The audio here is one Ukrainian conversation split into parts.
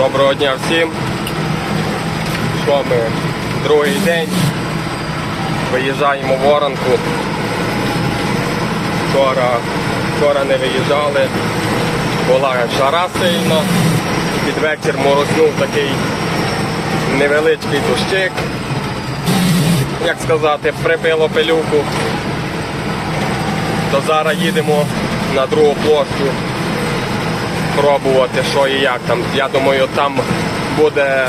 Доброго дня всім. Що ми? Другий день. Виїжджаємо в Воронку. Вчора, вчора не виїжджали. Була жара сильна. Під вечір морознув такий невеличкий дощик. Як сказати, прибило пилюку. То зараз їдемо на другу площу пробувати, що і як там. Я думаю, там буде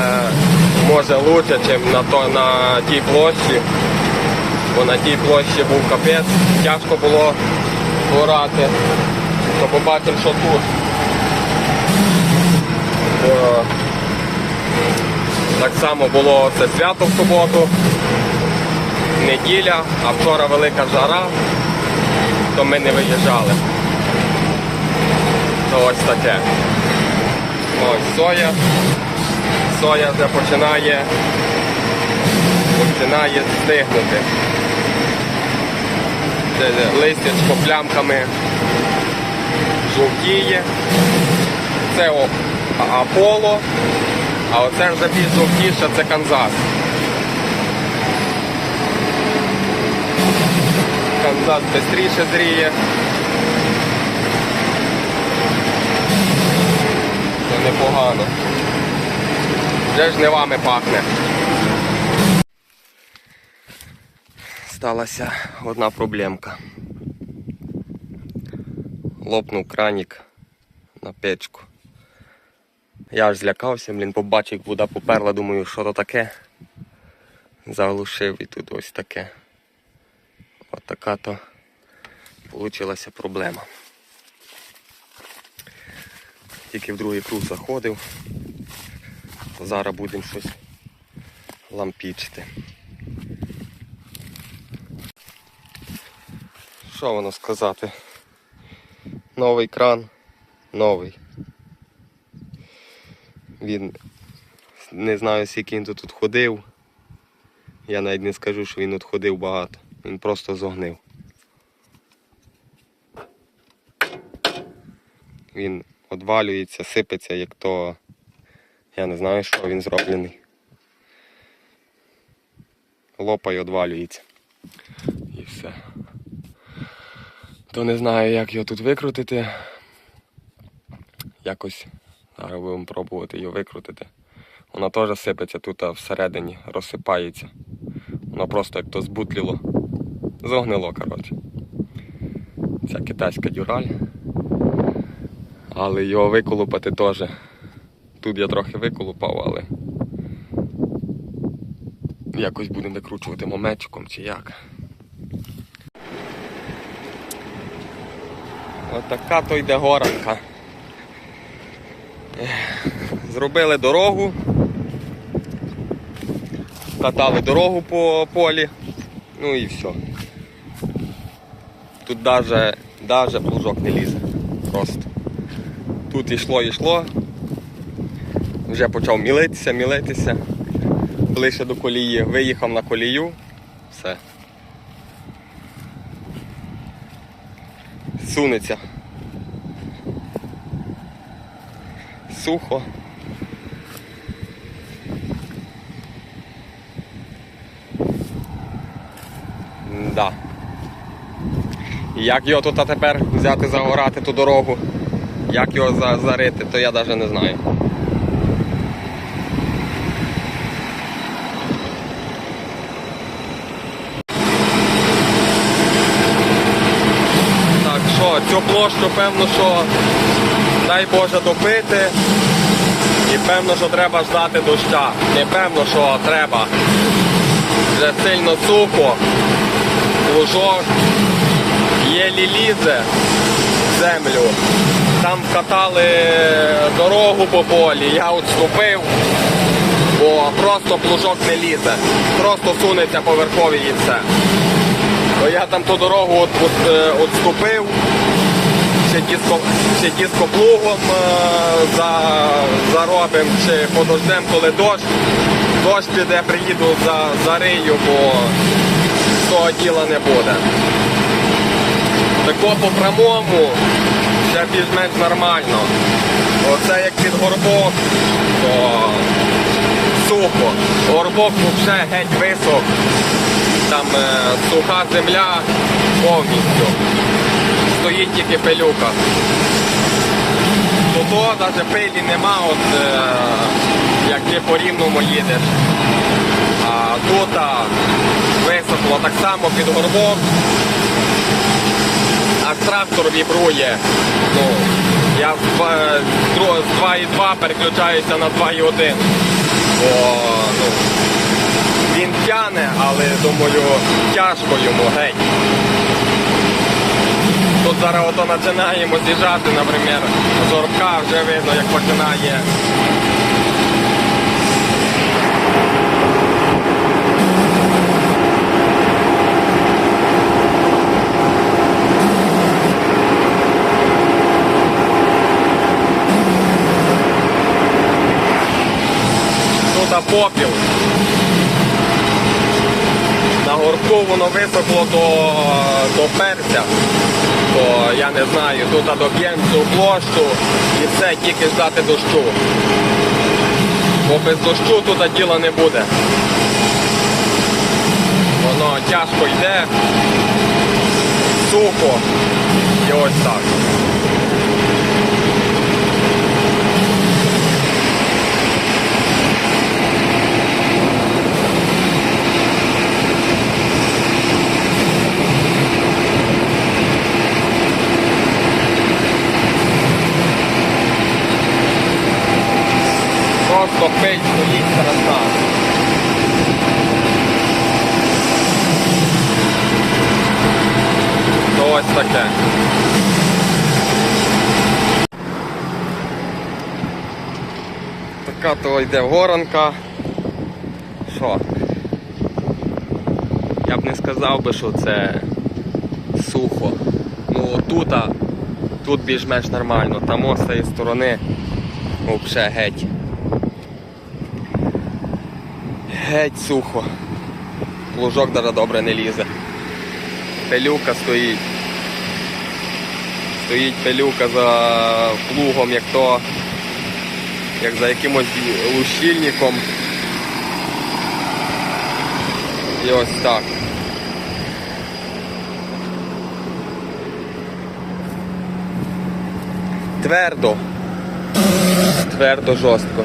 може лучше, ніж на, то, на тій площі. Бо на тій площі був капець, тяжко було орати. То побачимо, що тут. Бо так само було це свято в суботу, неділя, а вчора велика жара, то ми не виїжджали. То ось таке. Ось соя. Соя вже починає починає стигнути. Листячко плямками жовтіє. Це Аполло, а оце вже більш жовтіше, це Канзас. Канзас швидше зріє. Непогано. Вже ж не вами пахне. Сталася одна проблемка. Лопнув кранік на печку. Я аж злякався, блін, побачив, як вода поперла, думаю, що то таке. Заглушив і тут ось таке. От така то получилася проблема. Тільки в другий круг заходив. Зараз будемо щось лампічити. Що воно сказати? Новий кран, новий. Він не знаю, скільки він тут ходив. Я навіть не скажу, що він тут ходив багато. Він просто зогнив. Він одвалюється, сипеться, як то я не знаю, що він зроблений. Лопає, одвалюється. І все. То не знаю, як його тут викрутити. Якось зараз будемо пробувати його викрутити. Вона теж сипеться тут а всередині, розсипається. Воно просто як то збутліло. Зогнило, коротше. Ця китайська дюраль. Але його виколупати теж. Тут я трохи виколупав, але якось будемо викручувати мометчиком чи як. Отака то йде горанка. Зробили дорогу. Катали дорогу по полі. Ну і все. Тут даже плужок не лізе. Просто. Тут йшло, йшло. Вже почав мілитися, мілитися. Ближче до колії. Виїхав на колію. Все. Сунеться. Сухо. Да. Як його тут тепер взяти загорати ту дорогу, як його за- зарити, то я навіть не знаю. Так, що, цю площу, певно, що дай Боже допити. І певно, що треба ждати доща. Не певно, що треба. Вже сильно сухо, лужок, є лізе в землю. Там катали дорогу по полі, я відступив, бо просто плужок не лізе. Просто сунеться поверхові і все. То я там ту дорогу от, е, відступив, ще, диско, ще дископлугом е, за, заробимо, чи подождемо, коли дощ. Дощ піде, приїду за, зарию, бо того діла не буде. Тако по прямому більш-менш нормально. Оце як під горбок, то сухо. Горбок взагалі геть висох. Там е, суха земля повністю. Стоїть тільки пилюка. Тут навіть пилі нема, от, е, як ти по рівному їдеш. А тут висохло так само під горбок. Трактор вібрує. Ну, я з два- з дру- з 2,2 переключаюся на 2,1. Бо ну, він тяне, але думаю, тяжко йому геть. Тут зараз ото починаємо з'їжджати, наприклад, з орбка вже видно, як починає. Тут попіл. На горбку воно висохло до, до перця. То я не знаю, тут доб'ємо цю площу і все, тільки ждати дощу. Бо без дощу тут діла не буде. Воно тяжко йде, сухо і ось так. Просто пиль стоїть страшна. То ось таке. Така то йде горанка. Що? Я б не сказав би, що це сухо. Ну тут, а, тут більш-менш нормально. Там з цієї сторони взагалі геть. Геть сухо. Плужок даже добре не лізе. Пилюка стоїть. Стоїть пилюка за плугом, як то, як за якимось лущильником. І ось так. Твердо. Твердо жорстко.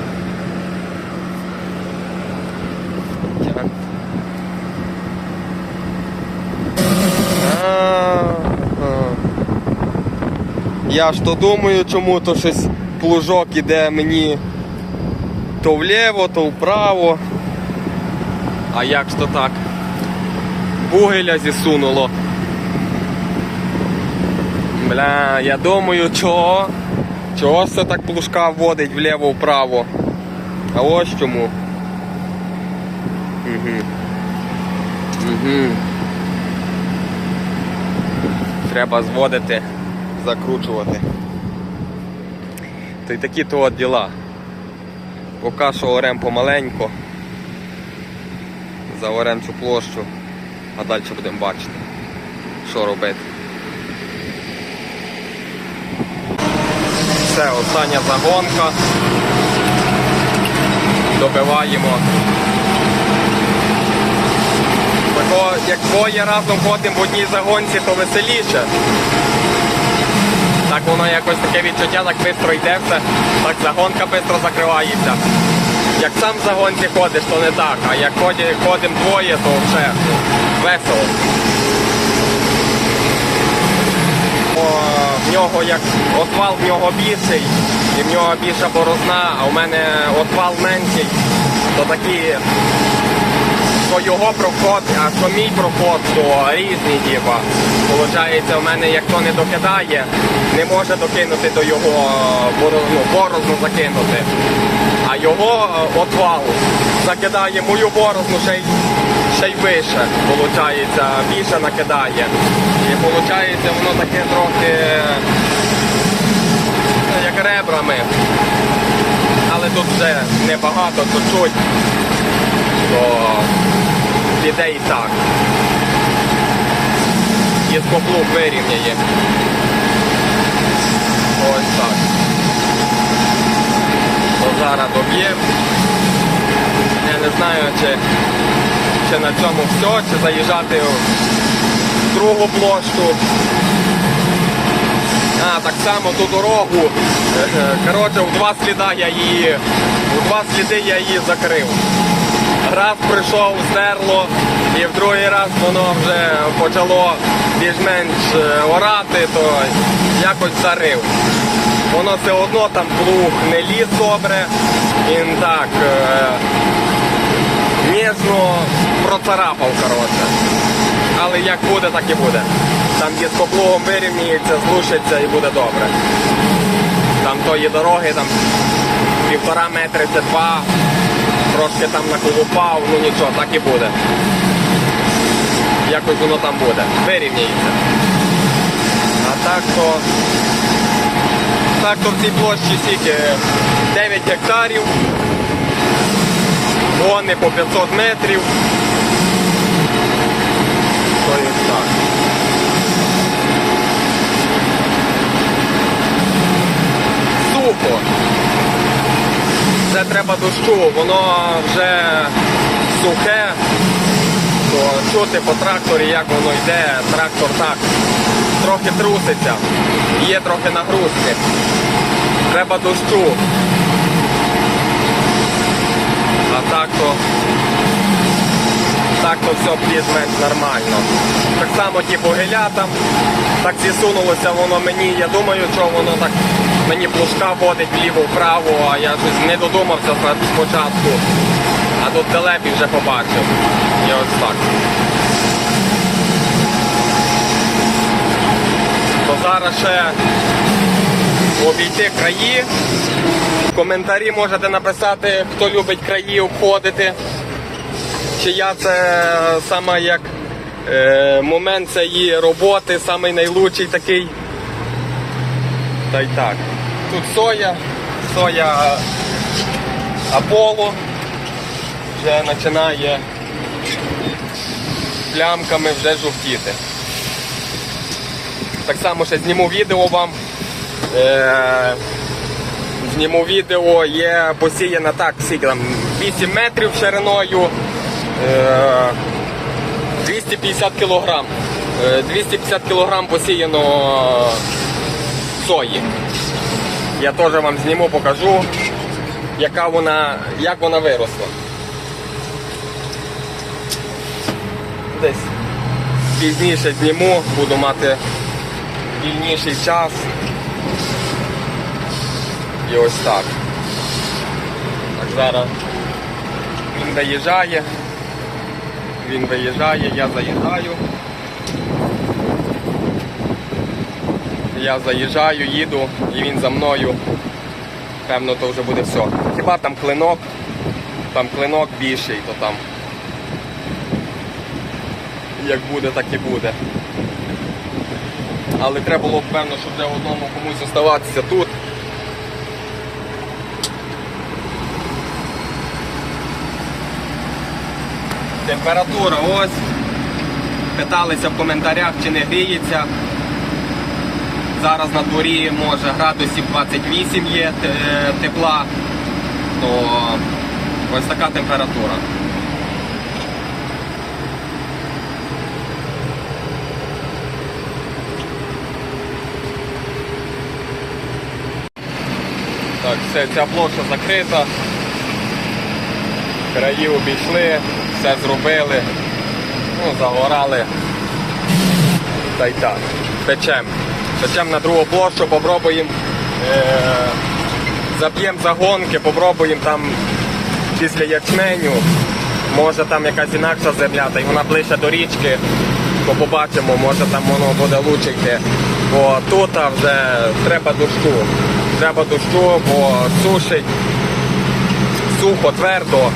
Я ж то думаю, чому то щось плужок іде мені то вліво, то вправо. А як ж то так? Бугеля зісунуло. Бля, я думаю, чого? Чого це так плужка вводить вліво-вправо? А ось чому. Угу. Угу. Треба зводити, закручувати. То й такі то от діла. Поки що орем помаленько. Заорем цю площу, а далі будемо бачити, що робити. Все, остання загонка. Добиваємо. Тако, як двоє разом ходимо в одній загонці, то веселіше. Так воно якось таке відчуття, так швидко йде все, так загонка швидко закривається. Як сам в загонці ходиш, то не так, а як ходимо двоє, то вже весело. О, в нього як отвал в нього більший, і в нього більша борозна, а в мене отвал менший, то такі, що його проход, а що мій проход, то різний типа. Получається, в мене як то не докидає, не може докинути до його борозну, борозну закинути. А його е, отвал закидає мою борозну ще й, ще й вище, получається, більше накидає. І виходить, воно таке трохи е, як ребрами. Але тут вже небагато, чуть-чуть, то піде і так. І скоплук вирівняє. Ось так. То зараз доб'ємо. Я не знаю, чи, чи на цьому все, чи заїжджати в другу площу. А, так само ту дорогу. е, Коротше, в два сліда я її. У два сліди я її закрив. Раз прийшов, стерло, і в другий раз воно вже почало більш-менш е, орати, то якось зарив. Воно все одно там плуг не ліз добре, він так е, ніжно процарапав, коротше. Але як буде, так і буде. Там є з поплугом вирівнюється, злушиться і буде добре. Там тої дороги, там півтора метри це два, трошки там наколупав, ну нічого, так і буде. Якось воно там буде. Вирівняється. А так то. Так то в цій площі стільки 9 гектарів, вони по 500 метрів. То є так. Сухо. Це треба дощу, воно вже сухе, то чути по тракторі, як воно йде, трактор так, трохи труситься, є трохи нагрузки. Треба дощу. А так то так то все більш-менш нормально. Так само ті погиля там, так зісунулося воно мені. Я думаю, що воно так мені плужка водить вліво-вправо, а я щось не додумався спочатку. А тут телепі вже побачив. І ось так. То зараз ще обійти краї. В коментарі можете написати, хто любить краї обходити. Чи я це саме як е, момент цієї роботи, найлучший такий. Та й так. Тут соя, соя Аполло вже починає плямками вже жовтіти. Так само ще зніму відео вам. Е, зніму відео, є посіяна так, скільки там 8 метрів шириною. Е, 250 кілограм. Е, 250 кілограм посіяно сої. Я теж вам зніму, покажу, яка вона, як вона виросла. Десь пізніше зніму, буду мати вільніший час. І ось так. Так зараз він виїжджає. Він виїжджає, я заїжджаю. Я заїжджаю, їду і він за мною. Певно, то вже буде все. Хіба там клинок, там клинок більший, то там як буде, так і буде. Але треба було б певно, щоб вже одному комусь оставатися тут. Температура ось. Питалися в коментарях, чи не гріється. Зараз на дворі може градусів 28 є е, тепла, то ось така температура. Так, все, ця площа закрита. Краї обійшли, все зробили, ну, загорали. Та й так. Печем. Печем на другу площу, попробуємо. Е- Заб'ємо загонки, попробуємо там після ячменю. Може там якась інакша земля, та й вона ближче до річки, то побачимо, може там воно буде лучше йти. Бо тут вже треба дощу. Треба дощу, бо сушить сухо, твердо,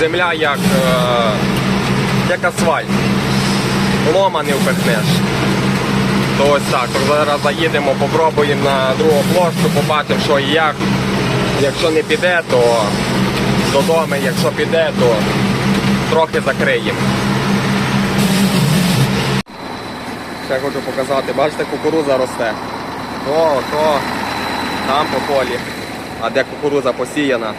земля як, е, як асфальт. Лома не впихнеш. То ось так. Зараз заїдемо, попробуємо на другу площу, побачимо, що і як. Якщо не піде, то додому, якщо піде, то трохи закриємо. Ще хочу показати, бачите, кукуруза росте. То, то, там по полі. а де кукуруза посіяна.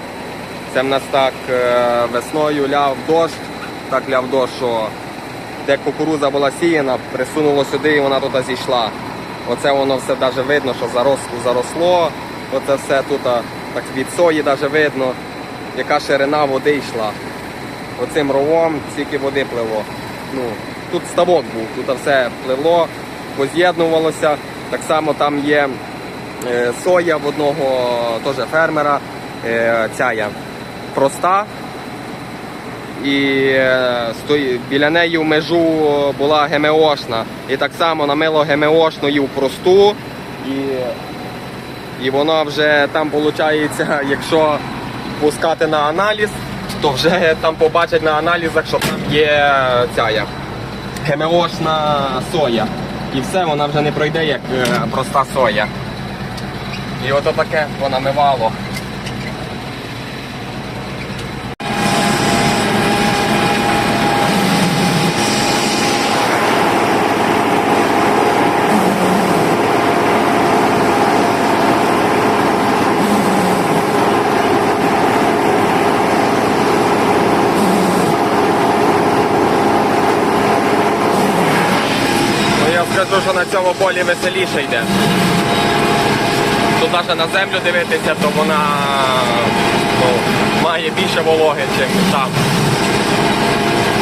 Це в нас так е, весною ляв дощ, так ляв дощ, що де кукуруза була сіяна, присунуло сюди і вона тут зійшла. Оце воно все навіть видно, що зарос, заросло. Оце все тут так від сої навіть видно, яка ширина води йшла. Оцим ровом стільки води пливло. Ну, тут ставок був, тут все пливло, поз'єднувалося. Так само там є е, соя в одного теж фермера, е, ця є проста. І е, біля неї в межу була ГМОшна. І так само намило ГМОшною просту. І, і воно вже там виходить, якщо пускати на аналіз, то вже там побачать на аналізах, що там є ця ГМОшна соя. І все, вона вже не пройде як е, проста соя. І ото таке вона мивало. Ну я скажу, що на цьому полі веселіше йде. Тут навіть на землю дивитися, то вона ну, має більше вологи, ніж там.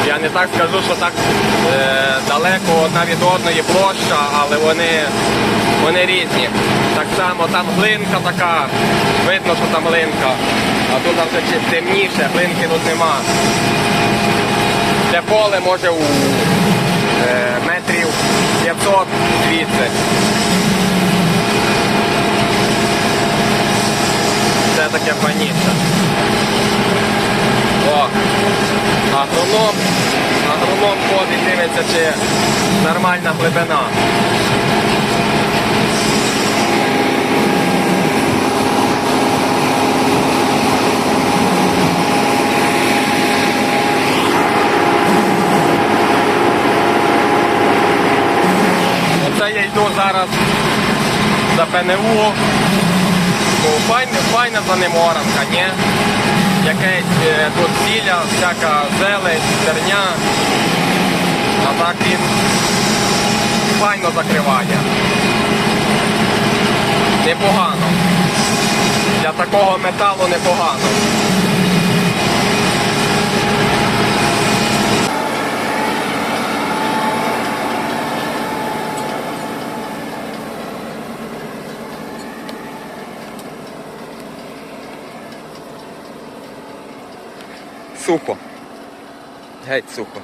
Я не так скажу, що так е, далеко одна від одної площа, але вони, вони різні. Так само там глинка така, видно, що там глинка, а тут вже чи- темніше, глинки тут нема. Це поле може у 500 звідси. Це таке паніше. О, агроном, агроном ходить, дивиться, чи нормальна глибина. Йду зараз за ПНУ. Ну, файна, файна за ним оранка, ні? Якесь е, тут сіля, всяка зелень, зерня. А так він файно закриває. Непогано. Для такого металу непогано. Сухо. Геть сухо.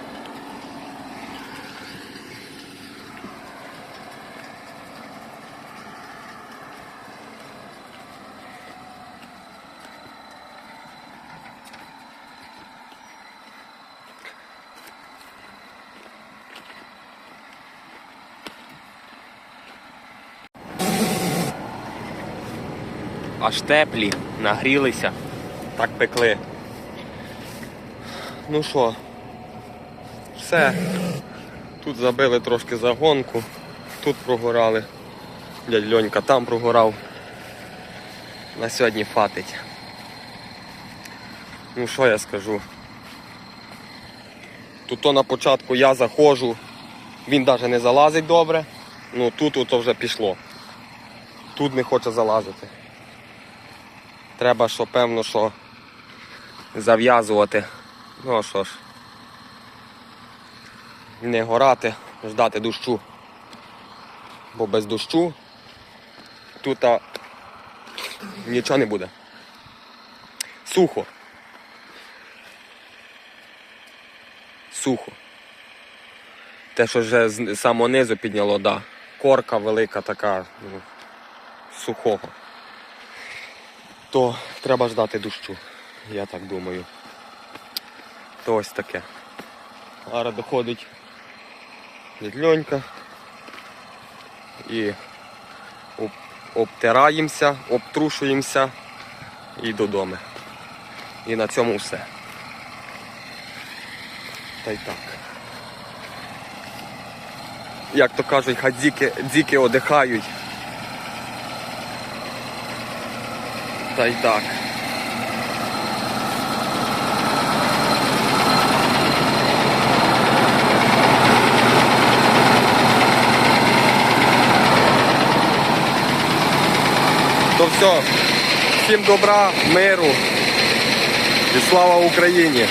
Аж теплі, нагрілися, так пекли. Ну що, все. Тут забили трошки загонку, тут прогорали. Дядь Льонька там прогорав. На сьогодні фатить. Ну що я скажу? Тут то на початку я заходжу, він навіть не залазить добре. Ну тут то вже пішло. Тут не хоче залазити. Треба, що певно, що зав'язувати. Ну що ж, не горати, ждати дощу. Бо без дощу тут нічого не буде. Сухо. Сухо. Те, що вже з самого низу підняло, да. Корка велика така, ну, сухого. То треба ждати дощу, я так думаю. То ось таке. Зараз доходить дядь Льонька і об- обтираємося, обтрушуємося і додому. І на цьому все. Та й так. Як то кажуть, хай дзіки, дзіки одихають. Та й так. То все. Всім добра, миру і слава Україні!